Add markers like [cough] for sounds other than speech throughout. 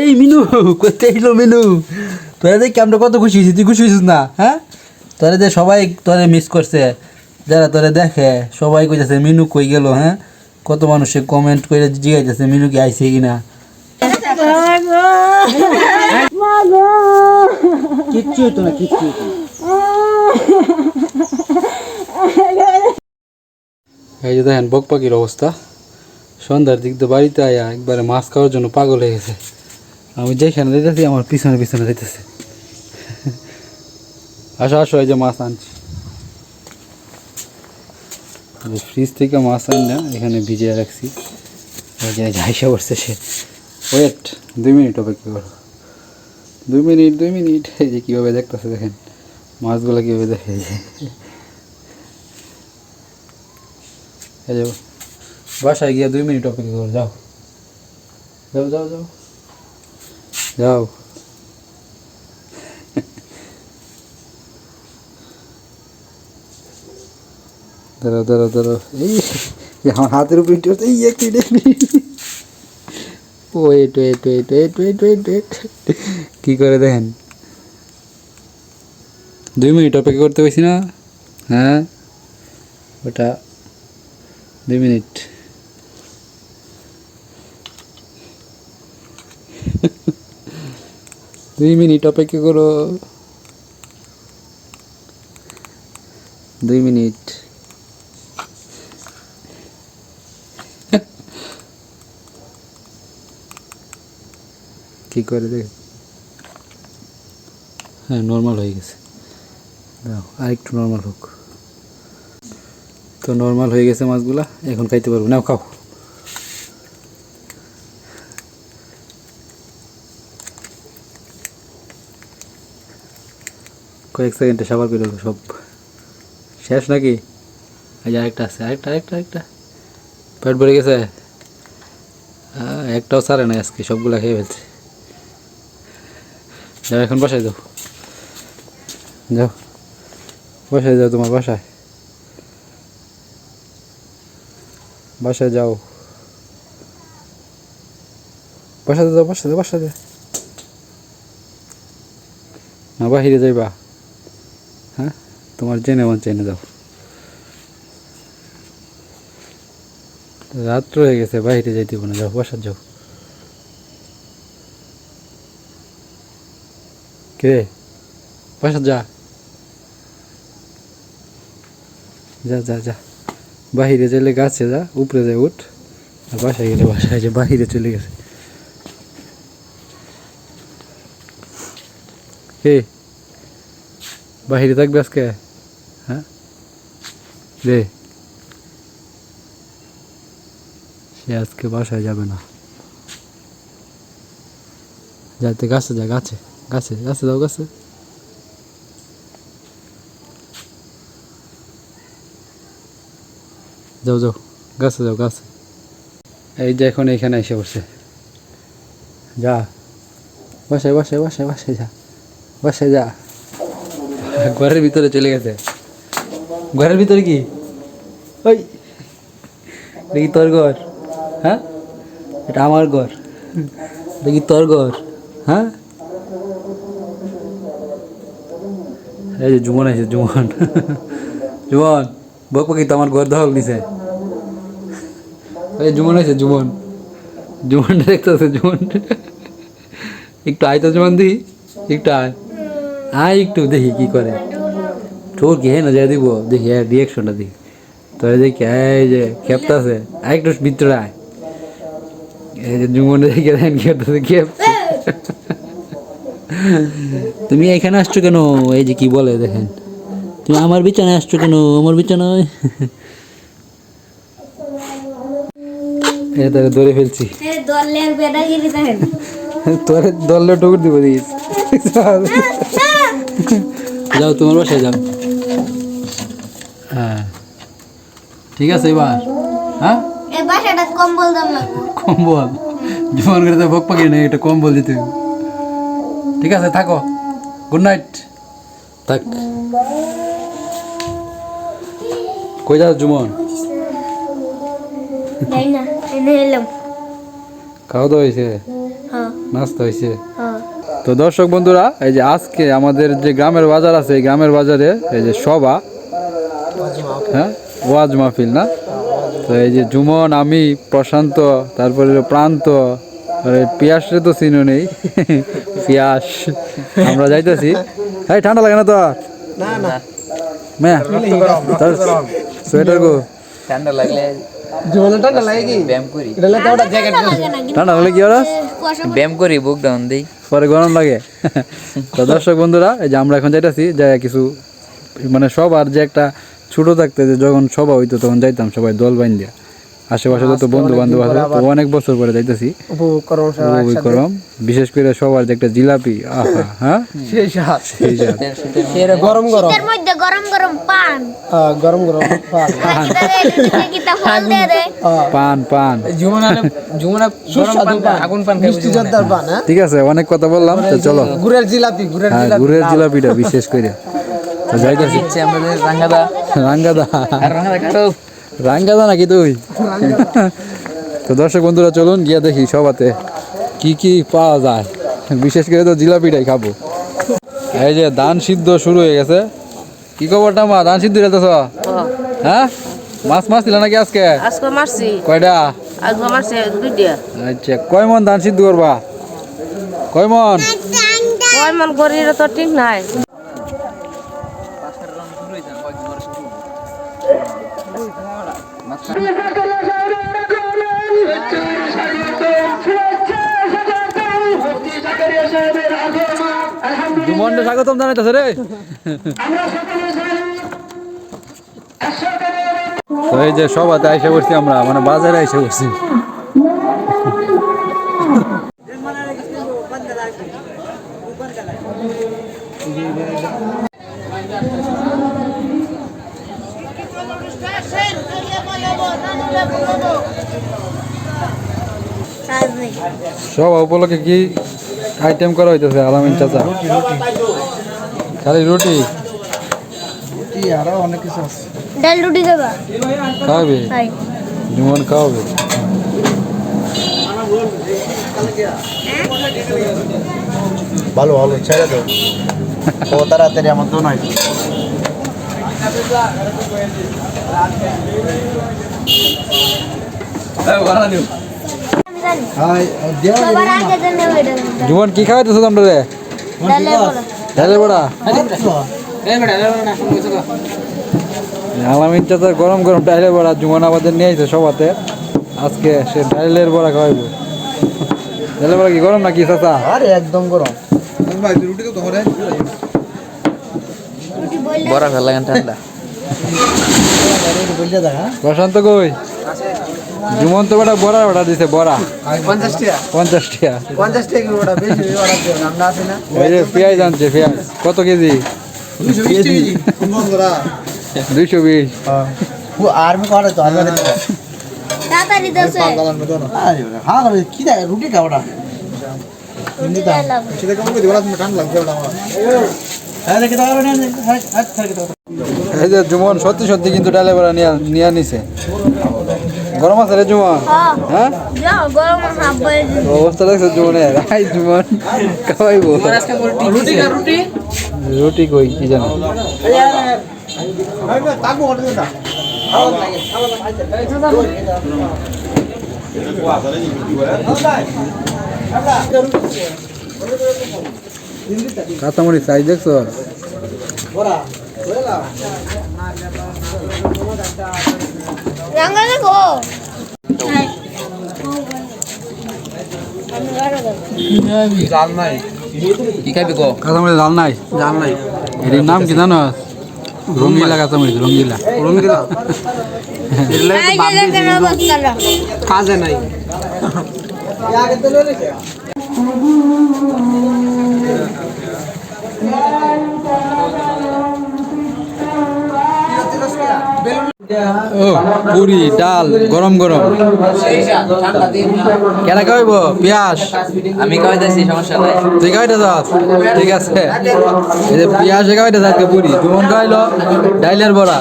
এই মিনু কোথায় এলো মিনু, তোরা দেখি আমরা কত খুশি হয়েছি, তুই খুশি হয়েছিস না হ্যাঁ? তোরা যে সবাই তোরে মিস করছে, যারা তোরে দেখে, সবাই কইতেছে, মিনু কই গেল হ্যাঁ? কত মানুষে কমেন্ট করে জিগাইতেছে, মিনু কি আইছে কিনা? কিচ্ছু হতো না, কিচ্ছু এই যে দেখেন বক পাখির অবস্থা। সন্ধ্যার দিক দিয়ে বাড়িতে আয়া একবারে মাছ খাওয়ার জন্য পাগল হয়ে গেছে। আমি যেখানে যেতেছি আমার পিছনে পিছনে যেতেছে আসো আসো, এই যে মাছ আনছি। ফ্রিজ থেকে মাছ আন না এখানে ভিজিয়ে রাখছি। যাইসা বসছে সে। ওয়েট দুই মিনিট অপেক্ষা করো। দুই মিনিট দুই মিনিট। এই যে কীভাবে দেখতেছে দেখেন, মাছগুলো কীভাবে দেখে এই যে এই যে বাসায় গিয়ে দুই মিনিট অপেক্ষা করো যাও যাও যাও যাও যাও দাঁড়াও দাঁড়াও দাঁড়াও এই এই আমার হাতের উপর ইট এই একটু wait wait wait wait wait wait wait কী করে দেখেন দুই মিনিট অপেক্ষা করতে পারছি না হ্যাঁ ওটা দুই মিনিট দুই মিনিট অপেক্ষা করো। দুই মিনিট। কি করে দেখ? হ্যাঁ নর্মাল হয়ে গেছে। দাও আর একটু নর্মাল হোক। তো নর্মাল হয়ে গেছে মাছগুলা, এখন খাইতে পারব। নাও, খাও। কয়েক সেকেন্ডে সাবার করে দেবো সব শেষ নাকি? যে আরেকটা আছে, আরেকটা আরেকটা আরেকটা। পেট ভরে গেছে? একটাও সারে না আজকে, সবগুলা খেয়ে ফেলছে। যাও, এখন বাসায় যাও। যাও। বাসায় যাও তোমার বাসায়। বাসায় যাও। বাসাতে যাও বাসাতে বাসাতে না বাহিরে যাইবা। হ্যাঁ? তোমার জেনে মন চেনে যাও রাত্র হয়ে গেছে, বাইরে যাইতে না, যাও, বাসার যাও। কে? বাসার যা। যা যা যা। বাহিরে গেলে গাছে যা, উপরে যায় উঠ। আর বাসায় গেলে বাসায় যে বাহিরে চলে গেছে। কে? বাহিরে থাকবে আজকে? হ্যাঁ? রে সে আজকে বাসায় যাবে না। যাতে গাছে যা, গাছে গাছে গাছে যাও গাছে। যাও যাও, গাছে যাও, গাছে। এই যে এখন এখানে এসে বসে যা। বাসায় বাসায় বাসায় বাসায় যা। বাসায় যা। ঘরের ভিতরে চলে গেছে। ঘরের ভিতরে কি? ওই, দেখি তোর ঘর। হ্যাঁ? এটা আমার ঘর। দেখি তোর ঘর। হ্যাঁ? এই যে জুমন আছে, জুমন। জুমন, বক পাখি তো আমার ঘর দখল দিছে এই জুমন আছে, জুমন। জুমন দেখতেছে, জুমন। একটু আয় তো জুমন দেখি একটু আয়। আয় একটু দেখি কি করে। তোর কি হ্যাঁ না যাই দিব? দেখি হ্যাঁ রিয়াকশনটা দেখি। তোরা দেখি এই যে খেপতে আছে আর একটু ভিতরে আয়। এই যে জুমনে দেখে দেখেন খেপতেছে খেপ তুমি এখানে আসছো কেন? এই যে কি বলে দেখেন। তুমি আমার বিছানায় আসছো কেন? আমার বিছানায়? এটা ধরে ফেলছি। দলের তোরে দললে টুকুর দিব দিস [laughs] যাও তোমার বাসায় যাও। হ্যাঁ। ঠিক আছে এবার। হ্যাঁ? কম্বল কম্বল? জোয়ান করে তো বক পাখি নেই একটা কম্বল দিতে। ঠিক আছে থাকো। গুড নাইট থাক। কই যাও জুমন? খাওয়া দাওয়া হয়েছে হ্যাঁ। নাস্তা হয়েছে হ্যাঁ। তো দর্শক বন্ধুরা এই যে আজকে আমাদের যে গ্রামের বাজার আছে এই গ্রামের বাজারে এই যে সভা হ্যাঁ ওয়াজ মাহফিল না? তো এই যে জুমন আমি প্রশান্ত তারপরে প্রান্ত পিয়াসরে তো চিনো নেই [laughs] পিয়াস আমরা যাইতেছি। হ্যাঁ ঠান্ডা লাগে না তো? না না। মেয়া সোয়েটার গো। ঠান্ডা লাগলে জীবনে ঠান্ডা লাগে কি? ব্যায়াম করি। এটা লাগে ওটা জ্যাকেট ঠান্ডা হলে কি ওরা? কুয়াশা ব্যায়াম করি বুক ডাউন দেই। পরে গরম লাগে। তো দর্শক বন্ধুরা এই যে আমরা এখন যাইতাছি যাই কিছু মানে সবার যে একটা ছোট থাকতে যে যখন সভা হইতো তখন যাইতাম সবাই দল বাইন দিয়া আশেপাশে যত বন্ধু বান্ধব আছে অনেক বছর পরে যাইতেছি। উপভোগ বিশেষ করে সবার যে একটা জিলাপি আহা [laughs] হ্যাঁ? সেই সেই গরম গরম। এর মধ্যে গরম গরম পান। গরম গরম পান। [laughs] [laughs] পান। পান পান। মিষ্টি জর্দার পান হ্যাঁ? ঠিক আছে অনেক কথা বললাম তো চলো। গুড়ের জিলাপি গুড়ের হ্যাঁ জিলাপি গুড়ের জিলাপিটা বিশেষ করে। তো যাইতেছি আমাদের রাঙ্গাদা। রাঙ্গাদা। রাঙ্গাদা রাঙ্গাদা নাকি তুই? তো দর্শক বন্ধুরা চলুন গিয়া দেখি সবাতে কি কি পাওয়া যায়। বিশেষ করে তো জিলাপিটাই খাব। এই যে ধান সিদ্ধ শুরু হয়ে গেছে। কি খবরটা মা ধান সিদ্ধ রেতেছ হ্যাঁ? মাছ মাছ দিলা নাকি আজকে? আজকে মারছি। কয়টা? আজকে মারছি দুইটা। আচ্ছা কয় মন ধান সিদ্ধ করবা? কয় মন? কয় মন করি তো ঠিক নাই। দুমন্ডে স্বাগতম জানাইতেছে রে। এই যে সবাতে আইসা করছি আমরা মানে বাজারে আইসা করছি সব উপলক্ষে কি আইটেম করা হইতেছে আলামিন চাচা? খালি রুটি? আরও অনেক কিছু আছে। ডাল রুটি দেবা? তাই জুমন খাওয়াবে? ভালো ভালো ছেড়ে দাও। ও তাড়াতাড়ি আমার তো নয় জুমন কি খাওয়াইতেছো তোমরা রে বড়া বড়া গরম গরম ডালের বড়া জুমন আমাদের নিয়ে আইছে সবাতে আজকে সে ডাইলের বড়া খাওয়াইবো। ডালের বড়া কি গরম নাকি চাচা? আরে একদম গরম। রুটি বললে বড় ভালো লাগে ঠান্ডা? প্রশান্ত কই? জুমন তো বড়া বড়া বড়া দিছে বড়া। পঞ্চাশ টাকা পঞ্চাশ টাকা পঞ্চাশ টাকা ওটা বেশি অর্ডার দিও না, আমরা আছি না? ওই যে পেঁয়াজ আনছে পেঁয়াজ। কত কেজি? দুইশো বিশ আর্মি করে তো হ্যাঁ করে কি দেয় রুটি খাওয়াটা রুটি ডালাম হ্যাঁ হ্যাঁ হ্যাঁ এই যে জুমন সত্যি সত্যি কিন্তু ডালে বড়া নিয়ে নিয়ে নিছে গরম আছে রে জুমন? হ্যাঁ। হ্যাঁ? অবস্থা দেখছ জুমনের আই জুমন খাওয়াইবো। রুটি কই কি জানো? কাঁচামরিচ সাইজ দেখছ? কি খাবি গো কাঁচামরিচ লাল নাই? জাল নাই। এর নাম কি জানো? রঙ্গিলা কাঁচামরিচ রঙ্গিলা। কাজে নাই। পুরি ডাল গরম গরম। কেনা খাইব? পিয়াস আমি খাওয়াইতেছি সমস্যা নাই। তুই খাইতে যাস ঠিক আছে। এই যে পেঁয়াজ খাইতে যাস পুরি। জুমন খাইলো ডাইলের বড়া।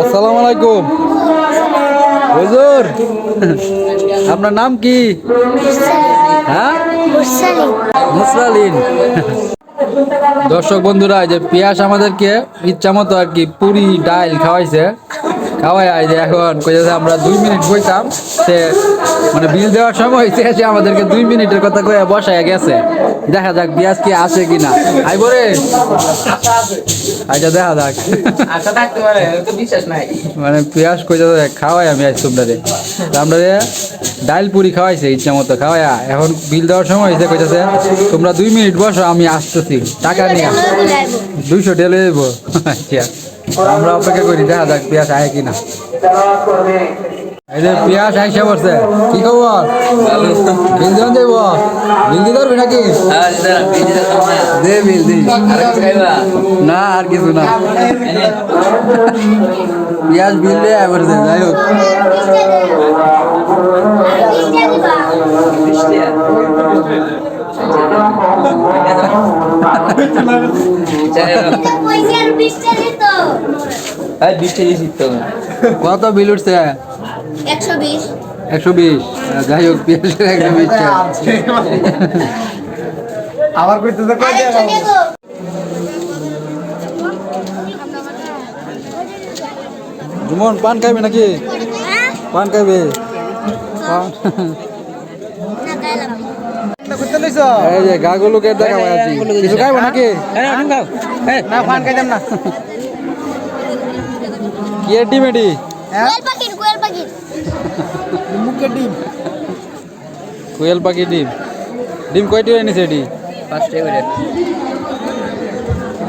আসসালামু আলাইকুম। হুজুর আপনার নাম কি? হ্যাঁ? দর্শক বন্ধুরা যে পিয়াস আমাদেরকে ইচ্ছা মতো আর কি পুরি ডাইল খাওয়াইছে। খাওয়াই যে এখন কইছে আমরা দুই মিনিট বইতাম সে মানে বিল দেওয়ার সময় সে আমাদেরকে দুই মিনিটের কথা কয়ে বসায় গেছে। দেখা যাক পিয়াস কি আসে কিনা। আই বরে। আচ্ছা দেখা যাক। বিশ্বাস মানে পেঁয়াজ কইতে খাওয়াই আমি আজ তোমরা রে। আমরা রে ডাল পুরি খাওয়াইছে ইচ্ছা মতো খাওয়াইয়া। এখন বিল দেওয়ার সময় হয়েছে কইতেছে তোমরা দুই মিনিট বসো আমি আসতেছি। টাকা নিয়ে। দুইশো টেলে দেবো। আচ্ছা। আমরা অপেক্ষা করি দেখা যাক পেঁয়াজ আয় কিনা। এই যে পেঁয়াজ আইসা পড়ছে কি খবর? বিল দেওয়া দেব বিল পারবি নাকি? হ্যাঁ দে বিল দি না আর কিছু না। পেঁয়াজ বিল দিয়ে আয় পড়ছে যাই হোক। কত বিল উঠছে একশো বিশ যাই হোক পেঁয়াজের একশো বিশ আবার জুমন পান খাইবে নাকি? হ্যাঁ? পান খাইবে? পান। খাইলাম লইছ এই যে গাগুলোকে দেখা পাই আছি। কিছু খাইবো নাকি? না ফান খাইতাম না। কি এডি মেডি কোয়েল পাখির কোয়েল পাখির। মুখে ডিম। কোয়েল পাখি ডিম। ডিম কয়টি এনেছে এডি পাঁচটাই করে।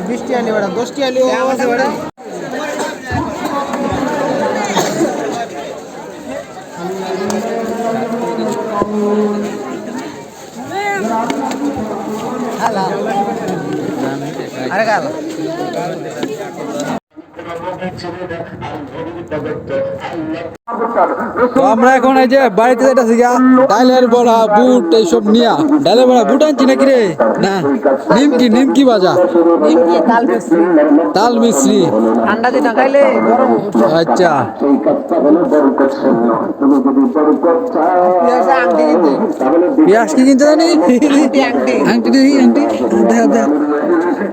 বৃষ্টি আনি বেড়া দশটি আলি আছে বেড়া। আমরা এখন এই যে বাড়িতে যেতেছি গা ডালের বড়া বুট এইসব নিয়া। ডালের বড়া বুট আনছি নাকি রে? না। নিমকি নিমকি বাজা তাল মিশ্রি ঠান্ডা দিন খাইলে গরম আচ্ছা। পেঁয়াজ কি কিনতে জানি? আংটি আংটি। দেখা দেখা।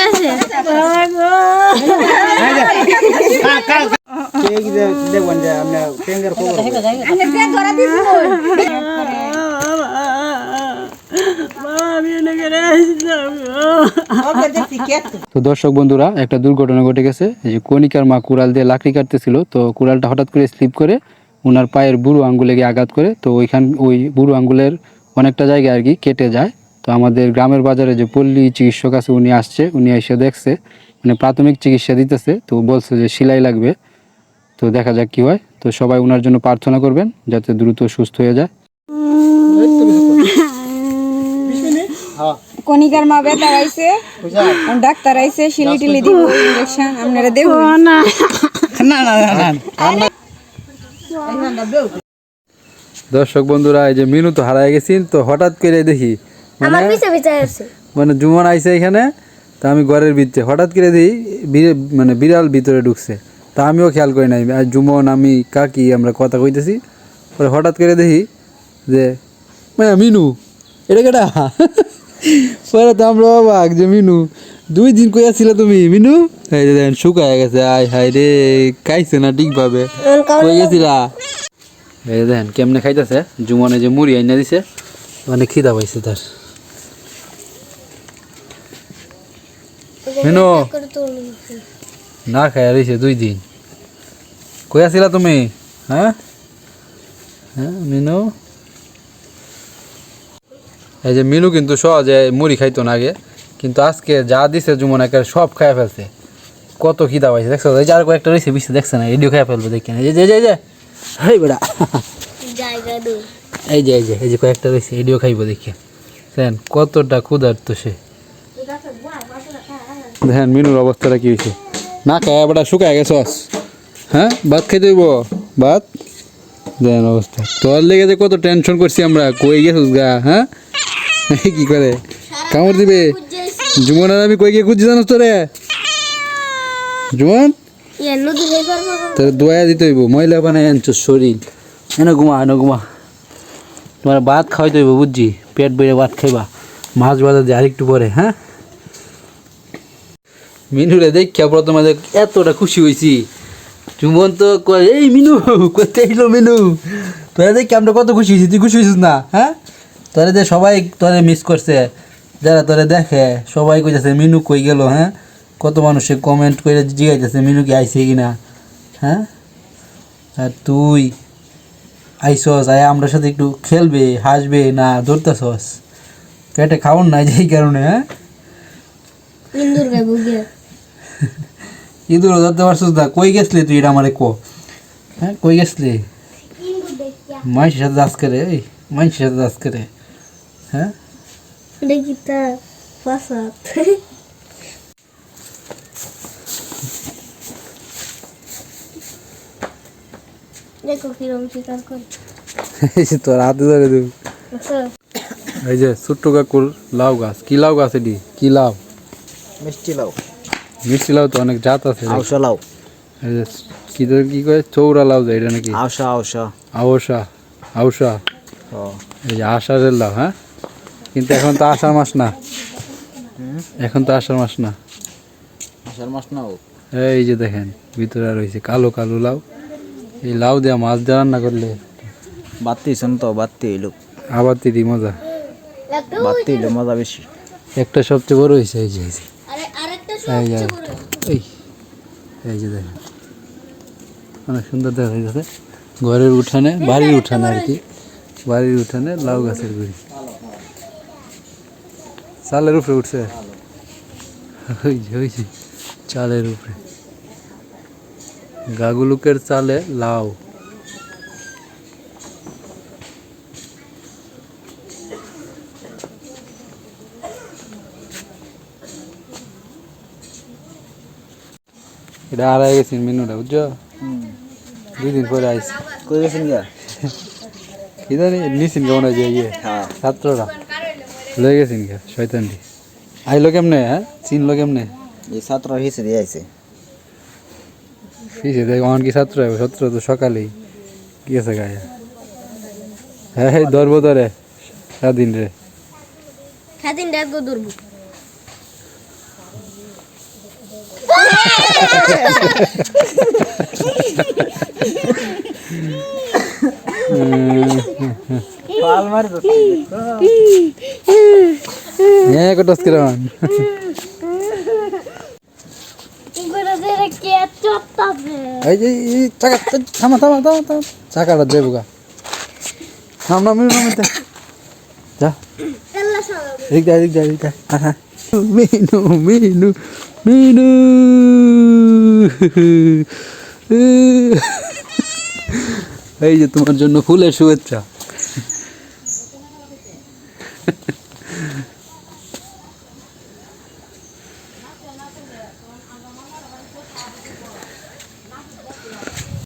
গেছে। তো দর্শক বন্ধুরা একটা দুর্ঘটনা ঘটে গেছে। যে কণিকার মা কুড়াল দিয়ে লাকড়ি কাটতেছিল তো কুড়ালটা হঠাৎ করে স্লিপ করে ওনার পায়ের বুড়ো আঙ্গুলে গিয়ে আঘাত করে তো ওইখান ওই বুড়ো আঙ্গুলের অনেকটা জায়গায় আর কি কেটে যায়। তো আমাদের গ্রামের বাজারে যে পল্লী চিকিৎসক আছে উনি আসছে উনি এসে দেখছে মানে প্রাথমিক চিকিৎসা দিতেছে তো বলছে যে সেলাই লাগবে তো দেখা যাক কি হয়। তো সবাই ওনার জন্য প্রার্থনা করবেন যাতে দ্রুত সুস্থ হয়ে যায়। কনিকার মা বেতার আইছে ডাক্তার আইছে শিলি টিলি দিব ইঞ্জেকশন আপনারা দেব। না। দর্শক বন্ধুরা এই যে মিনু তো হারায় গেছিন তো হঠাৎ করে দেখি আমার মানে পিছে পিছে আসছে। মানে জুমন আইছে এখানে তা আমি ঘরের ভিতরে হঠাৎ করে দিই মানে বিড়াল ভিতরে ঢুকছে। তা আমিও খেয়াল করি নাই আর জুমন আমি কাকি আমরা কথা কইতেছি। পরে হঠাৎ করে দেখি যে মানে মিনু এটা কেটা [laughs] পরে তো আমরা অবাক যে মিনু দুই দিন কইয়াছিল তুমি মিনু? এই যে দেখেন শুকায় গেছে আয় হায় রে খাইছে না ঠিকভাবে? কই গেছিলা? এই দেখেন কেমনে খাইতেছে? জুমনে যে মুড়ি আইনা দিছে মানে খিদা পাইছে তার। মিনু না খাই রয়েছে দুই দিন। কই আছিলা তুমি? হ্যাঁ? হ্যাঁ মিনু? এই যে মিনু কিন্তু সহজে মুড়ি খাইতো না আগে। কিন্তু আজকে যা দিছে জুমন একে সব খাইয়া ফেলছে। কত খিদা পাইছে দেখছ? এই যে আর কয়েকটা রয়েছে বিশে দেখছে না এডিও খাইয়া ফেলবে দেখে এই যে এই যে, এই যে। হেই বেড়া এই যে এই যে এই যে কয়েকটা রয়েছে এডিও খাইব দেখে। কতটা ক্ষুধার্ত সে। দেখেন মিনুর অবস্থাটা কি হয়েছে? না খায় আবার শুকায় গেছস হ্যাঁ ভাত খাইতে হইব? ভাত? দেখেন অবস্থা। তোর লেগে যে কত টেনশন করছি আমরা। কই গেছিস গা হ্যাঁ? [laughs] কি করে? কামড় দিবে? জুমন আর আমি কই গিয়ে খুঁজছি জানোস তোরে? জুমন? তোর দোয়া দিতে হইব। ময়লা বানায় আনছো শরীর। এনে ঘুমা এনে ঘুমা। তোমার ভাত খাওয়াইতে হইব বুঝছি? পেট বেড়ে ভাত খাইবা। মাছ বাজার দিয়ে আরেকটু পরে হ্যাঁ? মিনুরে দেখিয়া প্রথমে এতটা খুশি হয়েছি চুমন তো এই মিনু, কোথায় এলো মিনু? তোরা দেখি আমরা কত খুশি হয়েছি তুই খুশি হয়েছিস না হ্যাঁ? তোরা যে সবাই তোরে মিস করছে, যারা তোরে দেখে, সবাই কইতেছে, মিনু কই গেল হ্যাঁ? কত মানুষে কমেন্ট করে জিজ্ঞাসা মিনু কি আইসে কি না হ্যাঁ? আর তুই আইসস, আয় আমরা সাথে একটু খেলবে, হাসবে, না ধরতেছস? পেটে খাওয়ান নাই যেই কারণে হ্যাঁ? ইন্দুর গায়ে। বুগে ইঁদুর ধরতে পারছিস না কই গেছলি তুই এটা আমারে কো? হ্যাঁ কই গেছলি? ইন্দুর মানুষের সাথে দাস করে এই মানুষের সাথে দাস করে হ্যাঁ? দেখি তা ফাসাদ দেখো কিরম শিকার করে। এই যে তোর হাতে ধরে দেব। এই যে ছোট্ট কাকুর লাউ গাছ কি লাউ গাছ এটি? কি লাউ? মিষ্টি লাউ। মিষ্টি লাউ তো অনেক জাত আছে আওসা লাউ। কি তোর কি কয়? চৌরা লাউ যায় এটা নাকি? আওসা আওসা। আওসা ও। এই যে আষাঢ়ের লাউ হ্যাঁ? কিন্তু এখন তো আষাঢ় মাস না। এখন তো আষাঢ় মাস না। আষাঢ় মাস না এই যে দেখেন ভিতরে রয়েছে কালো কালো লাউ। এই লাউ দেওয়া মাছ দিয়ে রান্না করলে বাত্তি শুন তো বাত্তি এলো আবার তিরি মজা। বাত্তি মজা বেশি। একটা সবচেয়ে বড় হয়েছে এই যে। এই এই যে দেখেন। অনেক সুন্দর দেখা যাচ্ছে ঘরের উঠানে বাড়ির উঠানে আর কি। বাড়ির উঠানে লাউ গাছের গুড়ি। চালের উপরে উঠছে। ওই যে ওই যে চালের উপরে। গাগুলুকের চালে লাউ। এটা আড়াই গেছি মিনুটা বুঝছ? দুই দিন পরে আইসি কই গেছেন গিয়া? ইদানি নিছিন কেমন আছে ইয়ে হ্যাঁ। ছাত্ররা। লয়ে গেছিন কে শয়তানটি। আইলো কেমনে হ্যাঁ? চিনলো কেমনে? এই ছাত্র হিসে দিয়ে আইছে। ফিসে দেখ অন কি ছাত্র হবে? ছাত্র তো সকালেই। গেছে গায়ে? হ্যাঁ হ্যাঁ ধরবো ধরে। সারাদিন রে। খাদিন ডাক ধরবো। হ্যাঁ কটাস কিরণ ইগুলো দিয়ে কে চত্তাছে এই যে চাকা থামা থামা থামা থামা। চাকাটা দেবো গা থাম না নামিতে যা। এদিক দা এদিক দা এদিক দা। মিনু মিনু। মিনু। এই যে তোমার জন্য ফুলের শুভেচ্ছা।